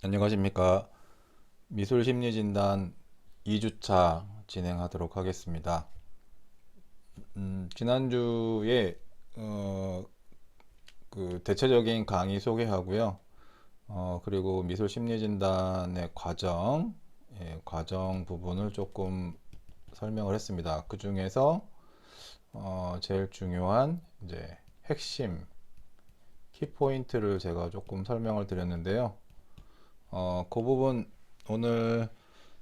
안녕하십니까. 미술 심리 진단 2주차 진행하도록 하겠습니다. 음, 지난주에 어, 그 대체적인 강의 소개하고요. 어, 그리고 미술 심리 진단의 과정, 예, 과정 부분을 조금 설명을 했습니다. 그 중에서 어, 제일 중요한 이제 핵심 키포인트를 제가 조금 설명을 드렸는데요. 어, 그 부분 오늘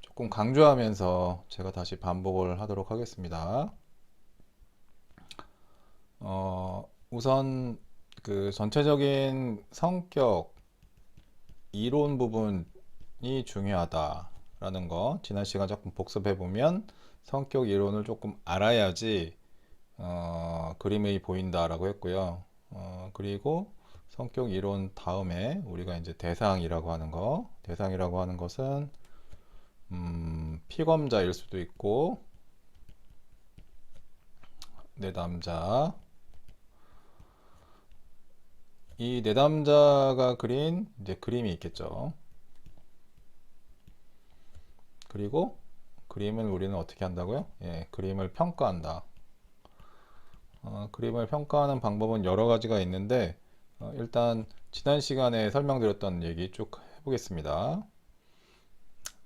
조금 강조하면서 제가 다시 반복을 하도록 하겠습니다. 어, 우선 그 전체적인 성격 이론 부분이 중요하다라는 거 지난 시간 조금 복습해 보면 성격 이론을 조금 알아야지 어, 그림이 보인다라고 했고요. 어, 그리고 성격 이론 다음에 우리가 이제 대상이라고 하는 거, 대상이라고 하는 것은 음, 피검자일 수도 있고 내담자 이 내담자가 그린 이제 그림이 있겠죠. 그리고 그림을 우리는 어떻게 한다고요? 예, 그림을 평가한다. 어, 그림을 평가하는 방법은 여러 가지가 있는데 어, 일단 지난 시간에 설명드렸던 얘기 쭉 해보겠습니다.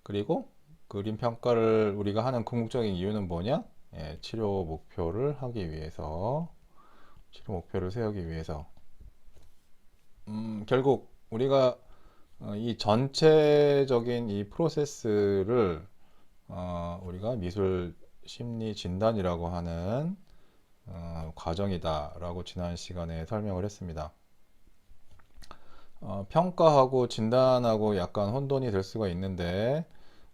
그리고 그림 평가를 우리가 하는 궁극적인 이유는 뭐냐? 예, 치료 목표를 하기 위해서 치료 목표를 세우기 위해서 음, 결국 우리가 어, 이 전체적인 이 프로세스를 어, 우리가 미술 심리 진단이라고 하는 어, 과정이다라고 지난 시간에 설명을 했습니다. 어, 평가하고 진단하고 약간 혼돈이 될 수가 있는데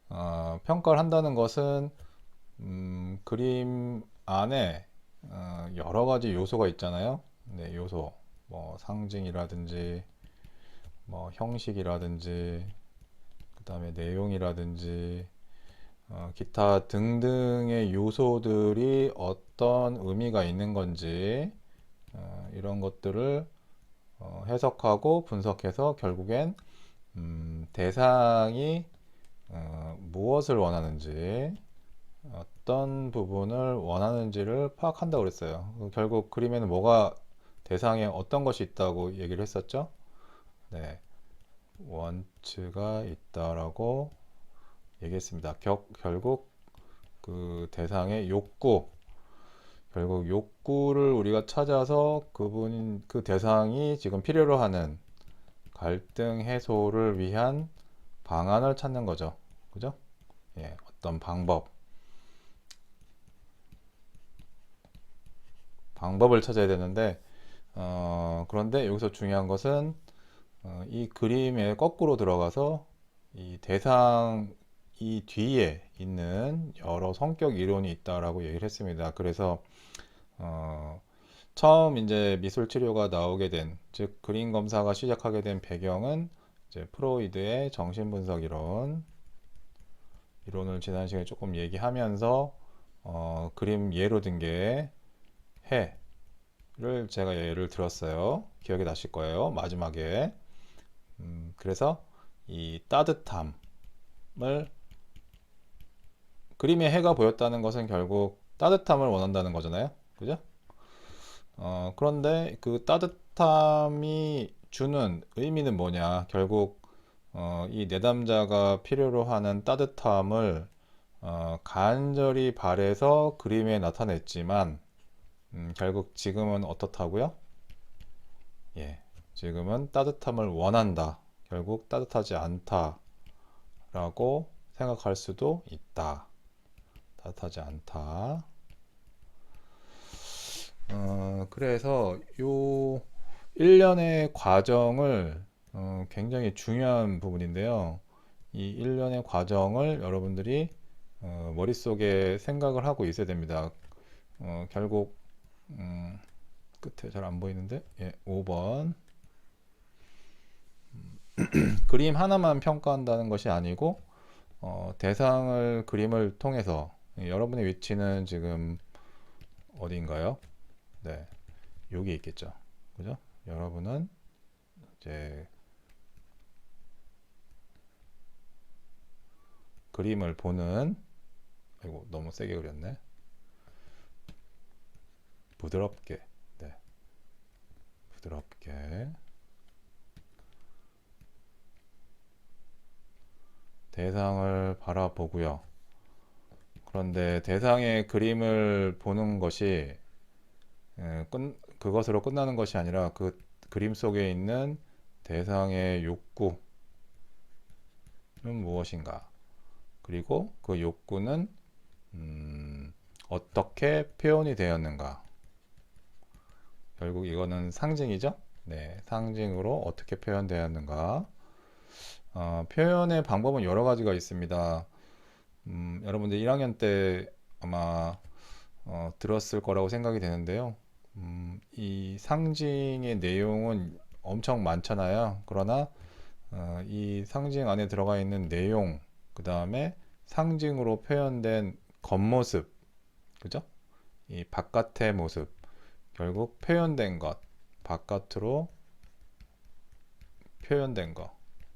어, 평가를 한다는 것은 음, 그림 안에 어, 여러 가지 요소가 있잖아요. 네, 요소 뭐 상징이라든지 뭐 형식이라든지 그 다음에 내용이라든지 어, 기타 등등의 요소들이 어떤 의미가 있는 건지 어, 이런 것들을 어, 해석하고 분석해서 결국엔 음, 대상이 어, 무엇을 원하는지 어떤 부분을 원하는지를 파악한다고 그랬어요. 결국 그림에는 뭐가 대상에 어떤 것이 있다고 얘기를 했었죠? 네. 원츠가 있다라고 얘기했습니다. 격, 결국 그 대상의 욕구, 결국 욕구를 우리가 찾아서 그분, 그 대상이 지금 필요로 하는 갈등 해소를 위한 방안을 찾는 거죠. 그죠? 예, 어떤 방법. 방법을 찾아야 되는데, 어, 그런데 여기서 중요한 것은 어, 이 그림에 거꾸로 들어가서 이 대상 이 뒤에 있는 여러 성격 이론이 있다라고 얘기를 했습니다. 그래서 어, 처음 이제 미술 치료가 나오게 된, 즉 그림 검사가 시작하게 된 배경은 이제 프로이드의 정신분석 이론 이론을 지난 시간에 조금 얘기하면서 어, 그림 예로 든 게 해를 제가 예를 들었어요. 기억이 나실 거예요. 마지막에 음, 그래서 이 따뜻함을 그림에 해가 보였다는 것은 결국 따뜻함을 원한다는 거잖아요. 그죠? 어, 그런데 그 따뜻함이 주는 의미는 뭐냐? 결국 어, 이 내담자가 필요로 하는 따뜻함을 어, 간절히 바래서 그림에 나타냈지만 음, 결국 지금은 어떻다고요? 예, 지금은 따뜻함을 원한다. 결국 따뜻하지 않다라고 생각할 수도 있다. 따뜻하지 않다. 어, 그래서 요 일련의 과정을 어, 굉장히 중요한 부분인데요. 이 일련의 과정을 여러분들이 어, 머릿속에 생각을 하고 있어야 됩니다. 어, 결국 음, 끝에 잘 안 보이는데 예, 5번 그림 하나만 평가한다는 것이 아니고 어, 대상을 그림을 통해서 여러분의 위치는 지금 어디인가요? 네, 여기 있겠죠. 그죠? 여러분은 이제 그림을 보는 아이고 너무 세게 그렸네. 부드럽게 네. 부드럽게 대상을 바라보고요. 그런데 대상의 그림을 보는 것이 예, 끝, 그것으로 끝나는 것이 아니라 그 그림 속에 있는 대상의 욕구는 무엇인가? 그리고 그 욕구는 음, 어떻게 표현이 되었는가? 결국 이거는 상징이죠? 네, 상징으로 어떻게 표현되었는가? 어, 표현의 방법은 여러 가지가 있습니다. 음, 여러분들 1학년 때 아마 어, 들었을 거라고 생각이 되는데요. 음, 이 상징의 내용은 엄청 많잖아요. 그러나 어, 이 상징 안에 들어가 있는 내용, 그 다음에 상징으로 표현된 겉모습, 그죠? 이 바깥의 모습, 결국 표현된 것, 바깥으로 표현된 것.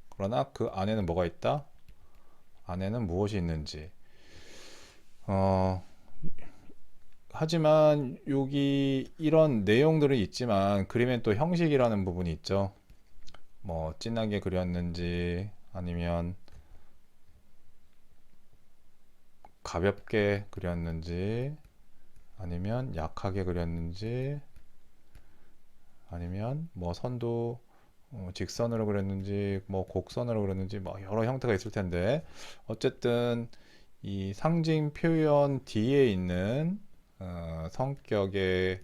그러나 그 안에는 뭐가 있다? 안에는 무엇이 있는지. 어, 하지만 여기 이런 내용들은 있지만 그림엔 또 형식이라는 부분이 있죠. 뭐 진하게 그렸는지 아니면 가볍게 그렸는지 아니면 약하게 그렸는지 아니면 뭐 선도 어, 직선으로 그렸는지 뭐 곡선으로 그렸는지 뭐 여러 형태가 있을 텐데 어쨌든 이 상징 표현 뒤에 있는 어, 성격의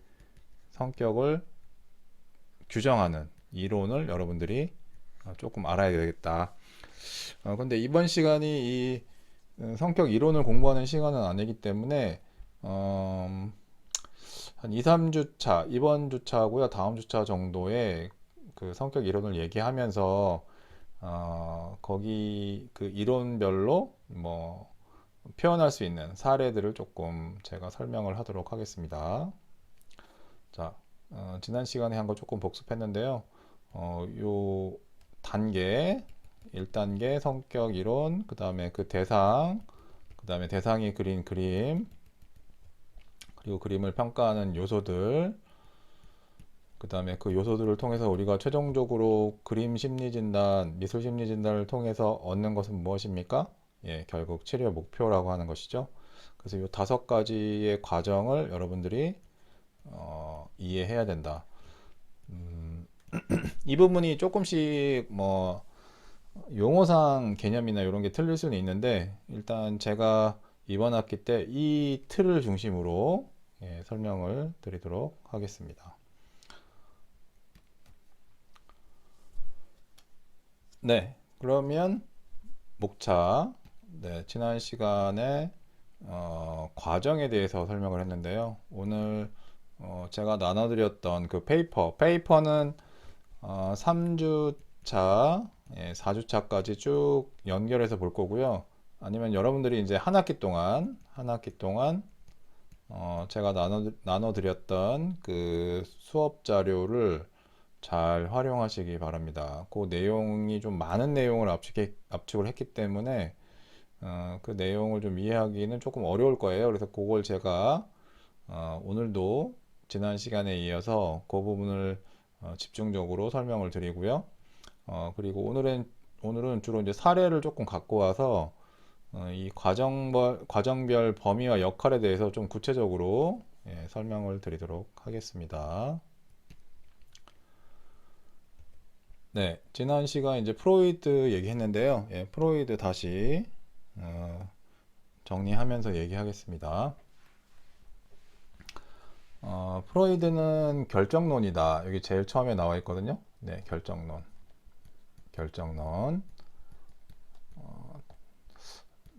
성격을 규정하는 이론을 여러분들이 어, 조금 알아야 되겠다. 어, 근데 이번 시간이 이 어, 성격 이론을 공부하는 시간은 아니기 때문에 어, 한 2, 3주차, 이번 주차고요. 다음 주차 정도에 그 성격 이론을 얘기하면서 어, 거기 그 이론별로 뭐 표현할 수 있는 사례들을 조금 제가 설명을 하도록 하겠습니다. 자, 어, 지난 시간에 한 거 조금 복습했는데요. 어, 요 단계, 1단계 성격 이론, 그 다음에 그 대상, 그 다음에 대상이 그린 그림, 그리고 그림을 평가하는 요소들, 그 다음에 그 요소들을 통해서 우리가 최종적으로 그림 심리 진단, 미술 심리 진단을 통해서 얻는 것은 무엇입니까? 예, 결국 치료 목표라고 하는 것이죠. 그래서 이 다섯 가지의 과정을 여러분들이 어, 이해해야 된다. 음, 이 부분이 조금씩 뭐 용어상 개념이나 이런 게 틀릴 수는 있는데 일단 제가 이번 학기 때 이 틀을 중심으로 예, 설명을 드리도록 하겠습니다. 네, 그러면 목차 네, 지난 시간에 어, 과정에 대해서 설명을 했는데요. 오늘 어, 제가 나눠드렸던 그 페이퍼, 페이퍼는 어, 3주차, 예, 4주차까지 쭉 연결해서 볼 거고요. 아니면 여러분들이 이제 한 학기 동안, 한 학기 동안 어, 제가 나눠, 나눠드렸던 그 수업 자료를 잘 활용하시기 바랍니다. 그 내용이 좀 많은 내용을 압축해, 압축을 했기 때문에 어, 그 내용을 좀 이해하기는 조금 어려울 거예요. 그래서 그걸 제가 어, 오늘도 지난 시간에 이어서 그 부분을 어, 집중적으로 설명을 드리고요. 어, 그리고 오늘은 오늘은 주로 이제 사례를 조금 갖고 와서 어, 이 과정별, 과정별 범위와 역할에 대해서 좀 구체적으로 예, 설명을 드리도록 하겠습니다. 네, 지난 시간 이제 프로이드 얘기했는데요. 예, 프로이드 다시 어, 정리하면서 얘기하겠습니다. 어, 프로이드는 결정론이다. 여기 제일 처음에 나와 있거든요. 네, 결정론. 결정론. 어,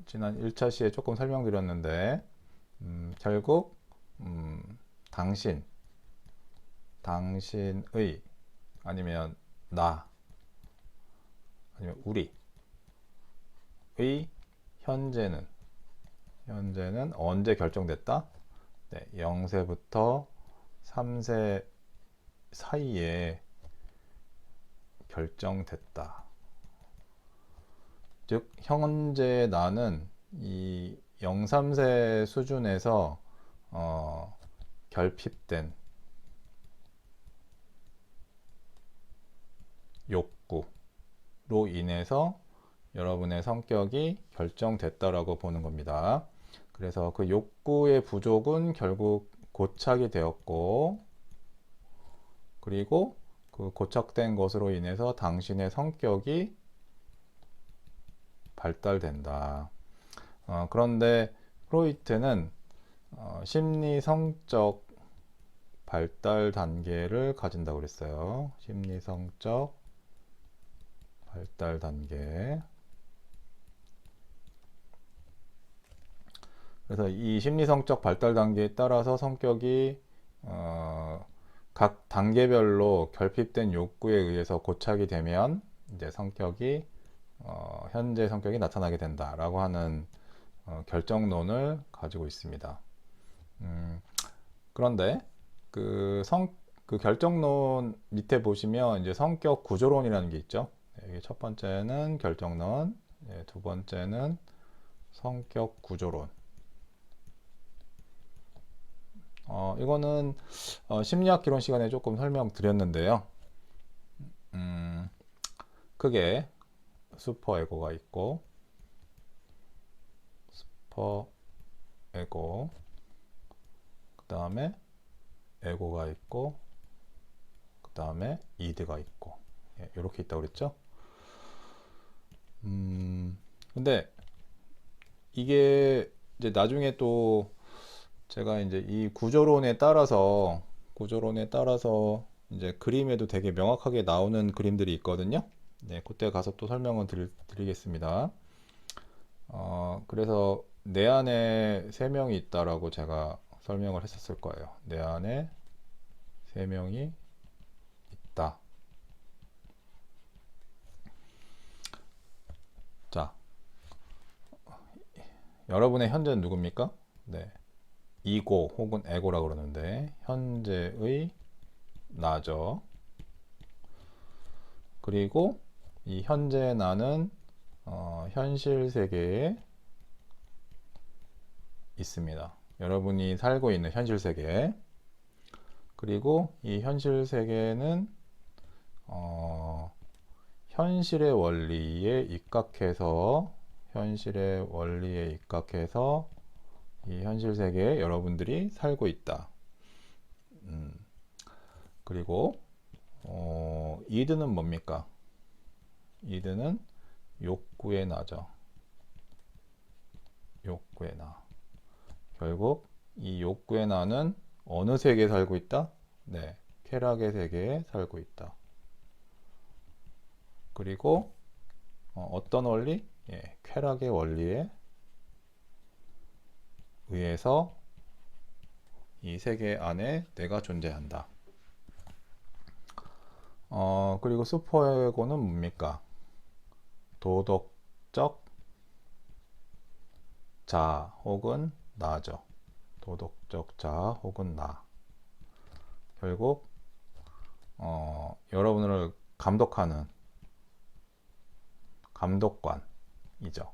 지난 1차 시에 조금 설명드렸는데, 음, 결국, 음, 당신, 당신의, 아니면 나, 아니면 우리, 의 현재는 현재는 언제 결정됐다? 네, 0세부터 3세 사이에 결정됐다. 즉 현재 나는 이 0, 3세 수준에서 어, 결핍된 욕구 로 인해서 여러분의 성격이 결정됐다라고 보는 겁니다. 그래서 그 욕구의 부족은 결국 고착이 되었고, 그리고 그 고착된 것으로 인해서 당신의 성격이 발달된다. 어, 그런데 프로이트는 어, 심리 성적 발달 단계를 가진다고 그랬어요. 심리 성적 발달 단계. 그래서 이 심리성적 발달 단계에 따라서 성격이 어, 각 단계별로 결핍된 욕구에 의해서 고착이 되면 이제 성격이 어, 현재 성격이 나타나게 된다라고 하는 어, 결정론을 가지고 있습니다. 음, 그런데 그 성, 그 결정론 밑에 보시면 이제 성격 구조론이라는 게 있죠. 여기 첫 번째는 결정론, 예, 두 번째는 성격 구조론. 어, 이거는 어, 심리학 기론 시간에 조금 설명드렸는데요. 음, 크게 슈퍼 에고가 있고 슈퍼 에고 그 다음에 에고가 있고 그 다음에 이드가 있고 예, 이렇게 있다고 그랬죠. 음, 근데 이게 이제 나중에 또 제가 이제 이 구조론에 따라서 구조론에 따라서 이제 그림에도 되게 명확하게 나오는 그림들이 있거든요. 네, 그때 가서 또 설명을 드리, 드리겠습니다. 어, 그래서 내 안에 세 명이 있다라고 제가 설명을 했었을 거예요. 내 안에 세 명이 있다. 자, 여러분의 현재는 누굽니까? 네. 이고 혹은 에고라 그러는데 현재의 나죠. 그리고 이 현재 나는 어, 현실 세계에 있습니다. 여러분이 살고 있는 현실 세계. 그리고 이 현실 세계는 어, 현실의 원리에 입각해서 현실의 원리에 입각해서 이 현실 세계에 여러분들이 살고 있다. 음, 그리고 어, 이드는 뭡니까? 이드는 욕구의 나죠. 욕구의 나. 결국 이 욕구의 나는 어느 세계에 살고 있다? 네, 쾌락의 세계에 살고 있다. 그리고 어, 떤 원리? 예, 쾌락의 원리에 의해서 이 세계 안에 내가 존재한다. 어, 그리고 슈퍼에고는 뭡니까? 도덕적 자 혹은 나죠. 도덕적 자 혹은 나. 결국 어, 여러분을 감독하는 감독관 이죠.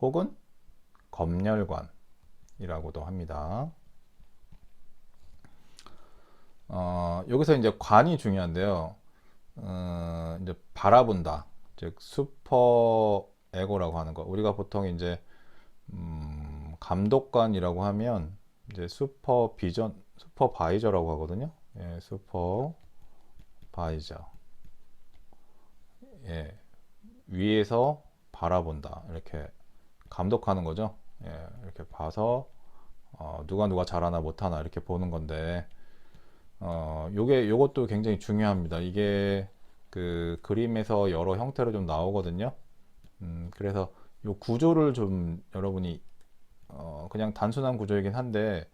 혹은 검열관이라고도 합니다. 어, 여기서 이제 관이 중요한데요. 어, 이제 바라본다. 즉 슈퍼 에고라고 하는 거. 우리가 보통 이제 음, 감독관이라고 하면 이제 슈퍼 비전, 슈퍼 바이저라고 하거든요. 예, 슈퍼 바이저. 예, 위에서 바라본다. 이렇게 감독하는 거죠. 예, 이렇게 봐서 어, 누가 누가 잘하나 못하나 이렇게 보는 건데 어, 요게 요것도 굉장히 중요합니다. 이게 그 그림에서 여러 형태로 좀 나오거든요. 음, 그래서 요 구조를 좀 여러분이 어, 그냥 단순한 구조이긴 한데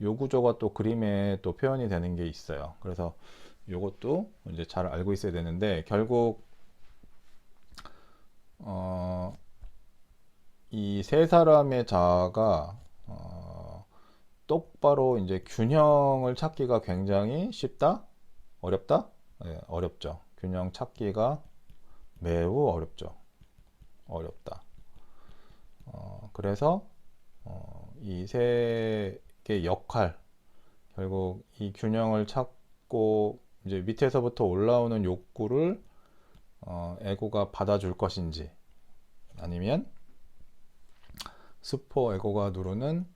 요 구조가 또 그림에 또 표현이 되는 게 있어요. 그래서 요것도 이제 잘 알고 있어야 되는데 결국 어, 이 세 사람의 자아가 어, 똑바로 이제 균형을 찾기가 굉장히 쉽다? 어렵다? 네, 어렵죠. 균형 찾기가 매우 어렵죠. 어렵다. 어, 그래서 어, 이세 개의 역할 결국 이 균형을 찾고 이제 밑에서부터 올라오는 욕구를 어, 에고가 받아줄 것인지 아니면 슈퍼 에고가 누르는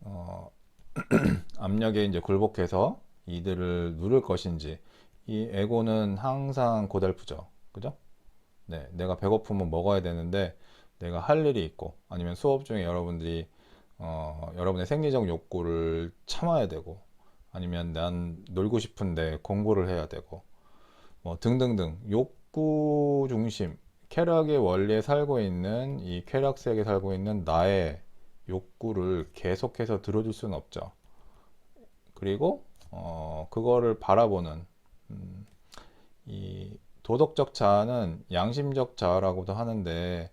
어, 압력에 이제 굴복해서 이들을 누를 것인지 이 에고는 항상 고달프죠. 그죠? 네, 내가 배고프면 먹어야 되는데 내가 할 일이 있고 아니면 수업 중에 여러분들이 어, 여러분의 생리적 욕구를 참아야 되고 아니면 난 놀고 싶은데 공부를 해야 되고 뭐 등등등 욕 구 중심 쾌락의 원리에 살고 있는 이 쾌락색에 살고 있는 나의 욕구를 계속해서 들어줄 수는 없죠. 그리고 어, 그거를 바라보는 음, 이 도덕적 자아는 양심적 자아라고도 하는데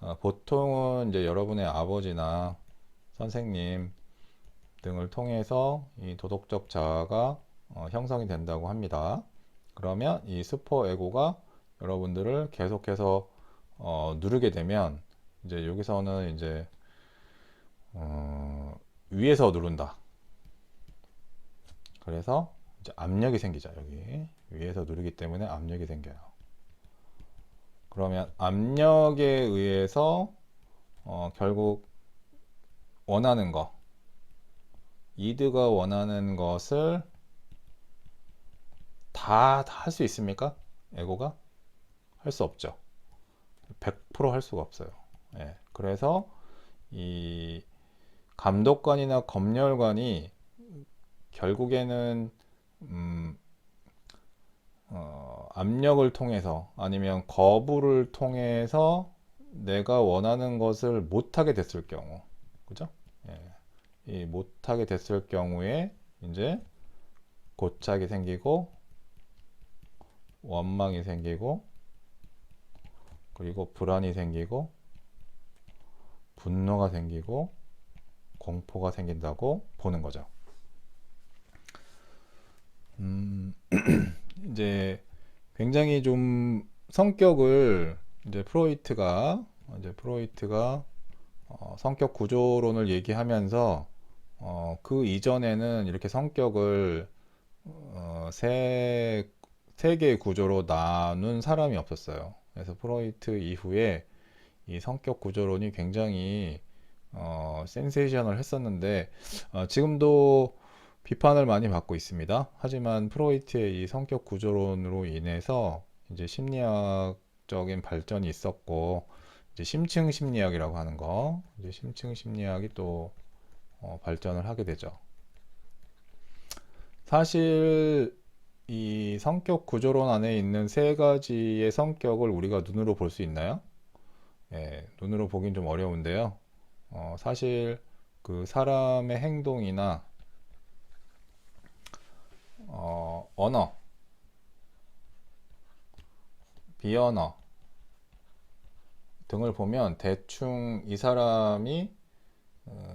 어, 보통은 이제 여러분의 아버지나 선생님 등을 통해서 이 도덕적 자아가 어, 형성이 된다고 합니다. 그러면 이 슈퍼 에고가 여러분들을 계속해서 어, 누르게 되면 이제 여기서는 이제 어, 위에서 누른다. 그래서 이제 압력이 생기죠. 여기 위에서 누르기 때문에 압력이 생겨요. 그러면 압력에 의해서 어, 결국 원하는 거, 이드가 원하는 것을 다 할 수 있습니까? 에고가 할 수 없죠. 100%할 수가 없어요. 예, 그래서 이 감독관이나 검열관이 결국에는 음, 어, 압력을 통해서 아니면 거부를 통해서 내가 원하는 것을 못하게 됐을 경우, 그죠? 예. 이 못하게 됐을 경우에 이제 고착이 생기고 원망이 생기고 그리고 불안이 생기고 분노가 생기고 공포가 생긴다고 보는 거죠. 음, 이제 굉장히 좀 성격을 이제 프로이트가 이제 프로이트가 어, 성격 구조론을 얘기하면서 어, 그 이전에는 이렇게 성격을 어, 세, 세 개의 구조로 나눈 사람이 없었어요. 그래서 프로이트 이후에 이 성격 구조론이 굉장히 어, 센세이션을 했었는데 어, 지금도 비판을 많이 받고 있습니다. 하지만 프로이트의 이 성격 구조론으로 인해서 이제 심리학적인 발전이 있었고 이제 심층 심리학이라고 하는 거 이제 심층 심리학이 또 어, 발전을 하게 되죠. 사실 이 성격 구조론 안에 있는 세 가지의 성격을 우리가 눈으로 볼 수 있나요? 예, 눈으로 보긴 좀 어려운데요. 어, 사실 그 사람의 행동이나 어, 언어, 비언어 등을 보면 대충 이 사람이 어,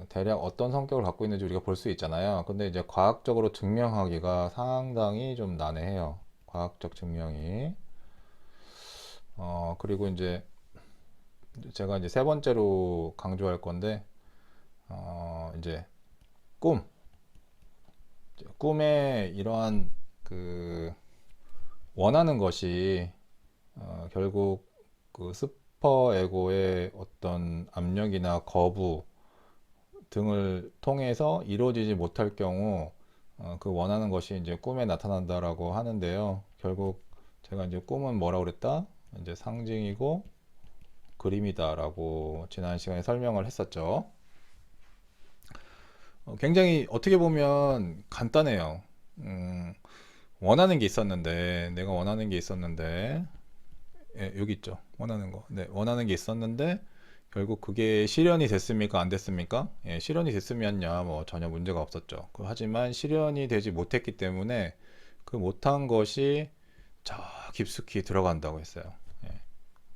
대략 어떤 성격을 갖고 있는지 우리가 볼 수 있잖아요. 근데 이제 과학적으로 증명하기가 상당히 좀 난해해요. 과학적 증명이. 어, 그리고 이제 제가 이제 세 번째로 강조할 건데, 어, 이제 꿈. 꿈에 이러한 그 원하는 것이 어, 결국 그 슈퍼 에고의 어떤 압력이나 거부 등을 통해서 이루어지지 못할 경우 어, 그 원하는 것이 이제 꿈에 나타난다라고 하는데요. 결국 제가 이제 꿈은 뭐라고 그랬다? 이제 상징이고 그림이다라고 지난 시간에 설명을 했었죠. 어, 굉장히 어떻게 보면 간단해요. 음, 원하는 게 있었는데, 내가 원하는 게 있었는데, 예, 여기 있죠. 원하는 거. 네, 원하는 게 있었는데, 결국 그게 실현이 됐습니까? 안 됐습니까? 예, 실현이 됐으면야 뭐 전혀 문제가 없었죠. 그, 하지만 실현이 되지 못했기 때문에 그 못한 것이 저 깊숙이 들어간다고 했어요. 예,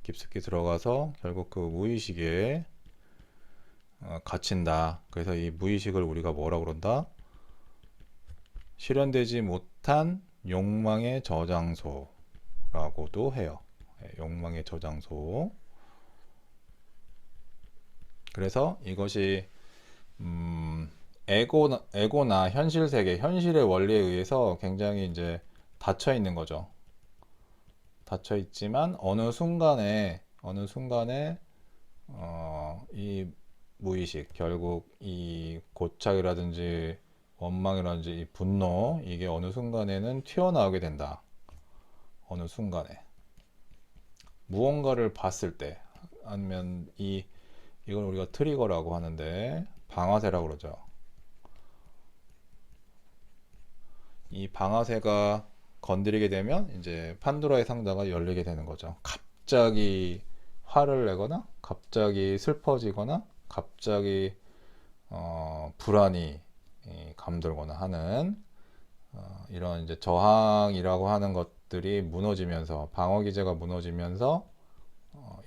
깊숙이 들어가서 결국 그 무의식에 어, 갇힌다. 그래서 이 무의식을 우리가 뭐라고 그런다? 실현되지 못한 욕망의 저장소라고도 해요. 예, 욕망의 저장소. 그래서 이것이 음, 에고나, 에고나 현실 세계, 현실의 원리에 의해서 굉장히 이제 닫혀 있는 거죠. 닫혀 있지만 어느 순간에 어느 순간에 어, 이 무의식 결국 이 고착이라든지 원망이라든지 이 분노 이게 어느 순간에는 튀어나오게 된다. 어느 순간에 무언가를 봤을 때 아니면 이 이걸 우리가 트리거라고 하는데 방아쇠라고 그러죠. 이 방아쇠가 건드리게 되면 이제 판도라의 상자가 열리게 되는 거죠. 갑자기 화를 내거나 갑자기 슬퍼지거나 갑자기 어, 불안이 이, 감돌거나 하는 어, 이런 이제 저항이라고 하는 것들이 무너지면서 방어 기제가 무너지면서 어,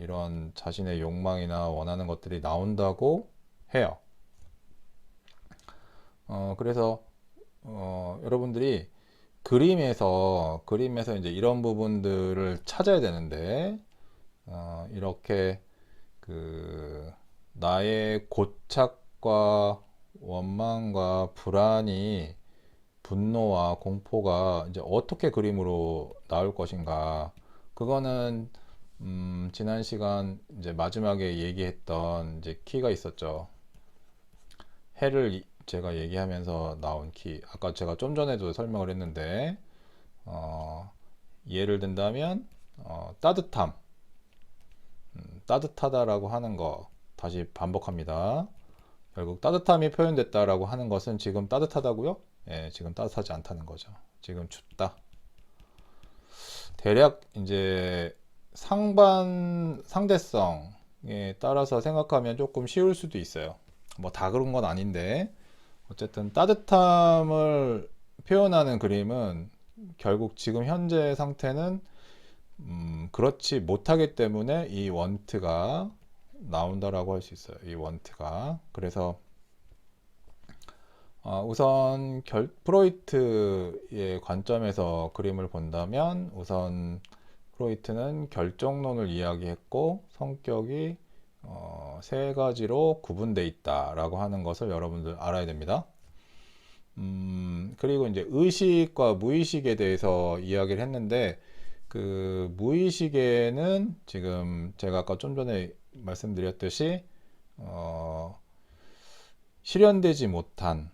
이런 자신의 욕망이나 원하는 것들이 나온다고 해요. 어, 그래서 어, 여러분들이 그림에서 그림에서 이제 이런 부분들을 찾아야 되는데 어, 이렇게 그 나의 고착과 원망과 불안이 분노와 공포가 이제 어떻게 그림으로 나올 것인가 그거는 음, 지난 시간 이제 마지막에 얘기했던 이제 키가 있었죠. 해를 이- 제가 얘기하면서 나온 키. 아까 제가 좀 전에도 설명을 했는데, 어, 예를 든다면, 어, 따뜻함. 음, 따뜻하다라고 하는 거 다시 반복합니다. 결국 따뜻함이 표현됐다라고 하는 것은 지금 따뜻하다고요? 예, 지금 따뜻하지 않다는 거죠. 지금 춥다. 대략 이제 상반 상대성에 따라서 생각하면 조금 쉬울 수도 있어요. 뭐 다 그런 건 아닌데 어쨌든 따뜻함을 표현하는 그림은 결국 지금 현재 상태는 음, 그렇지 못하기 때문에 이 원트가 나온다라고 할 수 있어요. 이 원트가 그래서 어, 우선 결, 프로이트의 관점에서 그림을 본다면 우선 프로이트는 결정론을 이야기했고 성격이 어, 세 가지로 구분돼 있다라고 하는 것을 여러분들 알아야 됩니다. 음, 그리고 이제 의식과 무의식에 대해서 이야기를 했는데 그 무의식에는 지금 제가 아까 좀 전에 말씀드렸듯이 어, 실현되지 못한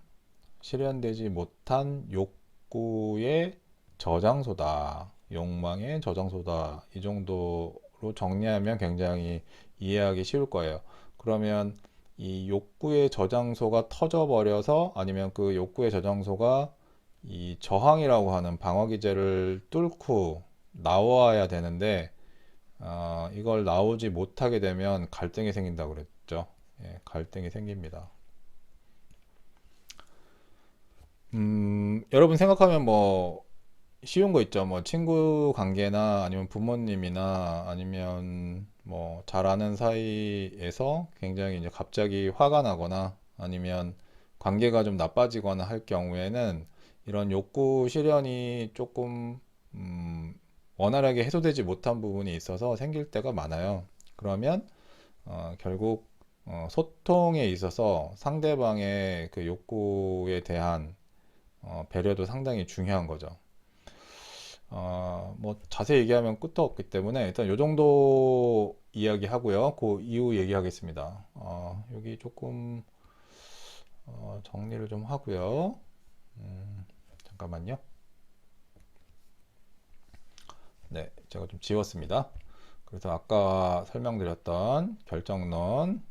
실현되지 못한 욕구의 저장소다. 욕망의 저장소다. 이 정도로 정리하면 굉장히 이해하기 쉬울 거예요. 그러면 이 욕구의 저장소가 터져버려서 아니면 그 욕구의 저장소가 이 저항이라고 하는 방어 기제를 뚫고 나와야 되는데 어, 이걸 나오지 못하게 되면 갈등이 생긴다고 그랬죠. 예, 갈등이 생깁니다. 음, 여러분 생각하면 뭐 쉬운 거 있죠. 뭐 친구 관계나 아니면 부모님이나 아니면 뭐 잘 아는 사이에서 굉장히 이제 갑자기 화가 나거나 아니면 관계가 좀 나빠지거나 할 경우에는 이런 욕구 실현이 조금 음, 원활하게 해소되지 못한 부분이 있어서 생길 때가 많아요. 그러면 어, 결국 어, 소통에 있어서 상대방의 그 욕구에 대한 어, 배려도 상당히 중요한 거죠. 어, 뭐 자세히 얘기하면 끝도 없기 때문에 일단 요 정도 이야기하고요. 그 이후 얘기하겠습니다. 어, 여기 조금 어, 정리를 좀 하고요. 음, 잠깐만요. 네, 제가 좀 지웠습니다. 그래서 아까 설명드렸던 결정론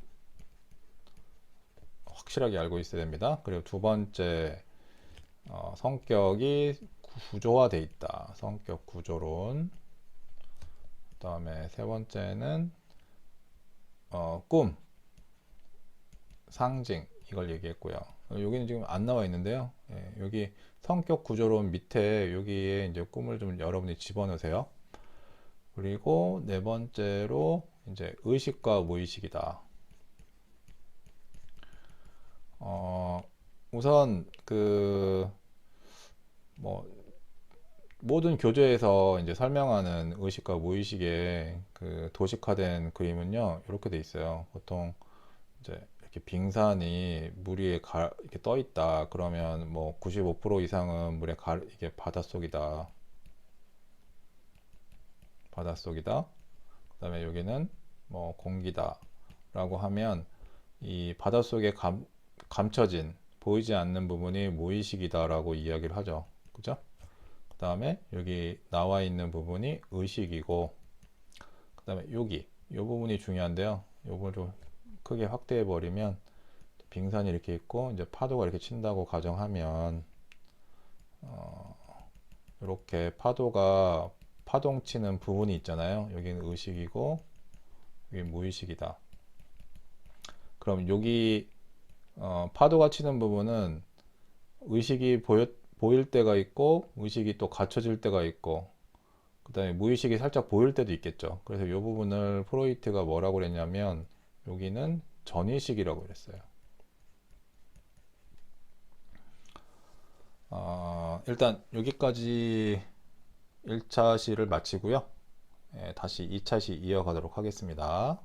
확실하게 알고 있어야 됩니다. 그리고 두 번째 어, 성격이 구조화돼 있다. 성격 구조론. 그 다음에 세 번째는 어, 꿈, 상징 이걸 얘기했고요. 여기는 지금 안 나와 있는데요. 예, 여기 성격 구조론 밑에 여기에 이제 꿈을 좀 여러분이 집어넣으세요. 그리고 네 번째로 이제 의식과 무의식이다. 어, 우선 그 뭐 모든 교재에서 이제 설명하는 의식과 무의식의 그 도식화된 그림은요 이렇게 돼 있어요. 보통 이제 이렇게 빙산이 물 위에 가, 이렇게 떠 있다. 그러면 뭐 95% 이상은 물에 가, 이게 바닷속이다. 바닷속이다. 그 다음에 여기는 뭐 공기다 라고 하면 이 바닷속에 감, 감춰진 보이지 않는 부분이 무의식이다 라고 이야기를 하죠. 그죠? 그 다음에 여기 나와 있는 부분이 의식이고 그 다음에 여기 이 부분이 중요한데요. 요걸 좀 크게 확대해 버리면 빙산이 이렇게 있고 이제 파도가 이렇게 친다고 가정하면 어, 이렇게 파도가 파동 치는 부분이 있잖아요. 여기는 의식이고 여기 무의식이다. 그럼 여기 어, 파도가 치는 부분은 의식이 보여, 보일 때가 있고 의식이 또 갖춰질 때가 있고 그 다음에 무의식이 살짝 보일 때도 있겠죠. 그래서 이 부분을 프로이트가 뭐라고 그랬냐면 여기는 전의식이라고 그랬어요. 어, 일단 여기까지 1차 시를 마치고요. 예, 다시 2차 시 이어가도록 하겠습니다.